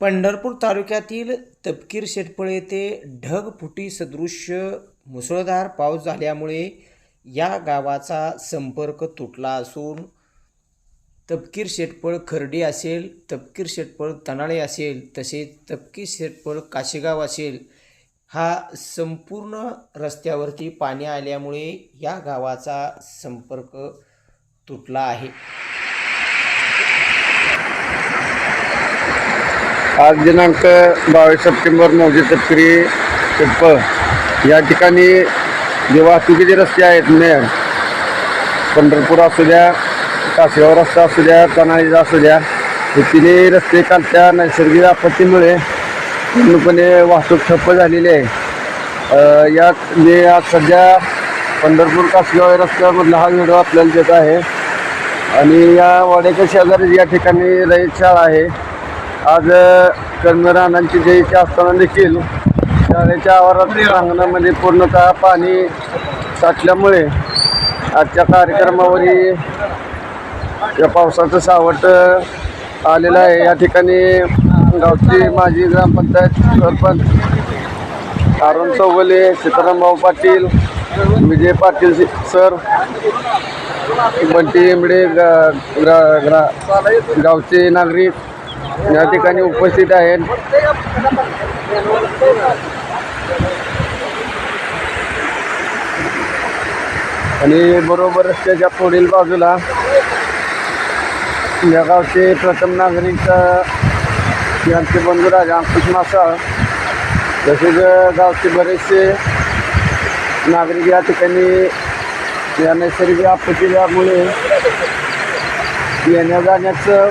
पंढरपूर तालुक्यातील तपकीर शेटपळ येथे ढगफुटी सदृश्य मुसळधार पाऊस झाल्यामुळे या गावाचा संपर्क तुटला असून तपकीर शेटपळ खर्डी असेल तपकीर शेटपळ तनाळे असेल तसेच तपकीर शेटपळ काशेगाव असेल हा संपूर्ण रस्त्यावरती पाणी आल्यामुळे या गावाचा संपर्क तुटला आहे. आज दिनांक बावीस सप्टेंबर नऊशे तपकिरी पिंपळ या ठिकाणी जे वाहतुकीचे रस्ते आहेत मेन पंढरपूर असू द्या कासगाव रस्ता असू द्या तनाळीचा असू द्या हे तिन्ही रस्ते कालच्या नैसर्गिक आपत्तीमुळे पूर्णपणे वाहतूक ठप्प झालेली आहे. या यात मी आज सध्या पंढरपूर कासगाव या रस्त्यामधला हा व्हिडिओ आपल्याला देत आहे. आणि या वाड्याच्या शेजारी या ठिकाणी रयत शाळा आहे. आज कर्मरानांची जयंती असताना देखील शाळेच्या आवारात अंगणामध्ये पूर्णतः पाणी साठल्यामुळे आजच्या कार्यक्रमावरही या पावसाचं सावट आलेलं आहे. या ठिकाणी गावची माजी ग्रामपंचायत सरपंच अरुण चौगले सीतारामभाऊ पाटील विजय पाटील सर बंटी एमडे ग्रा- ग्रा- गावचे नागरिक या ठिकाणी उपस्थित आहेत. आणि बरोबर रस्त्याच्या पुढील बाजूला या गावचे प्रथम नागरिक यांचे बंधू राजा अंकुश मासाळ तसेच गावचे बरेचसे नागरिक या ठिकाणी या नैसर्गिक आपत्तीमुळे येण्या जाण्याचं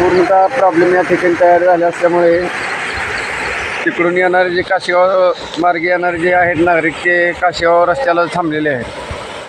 पूर्णतः प्रॉब्लेम या ठिकाणी तयार झाले असल्यामुळे तिकडून येणारे जे काशेगाव मार्गे येणारे जे आहेत नागरिक ते काशेगाव रस्त्याला थांबलेले आहेत.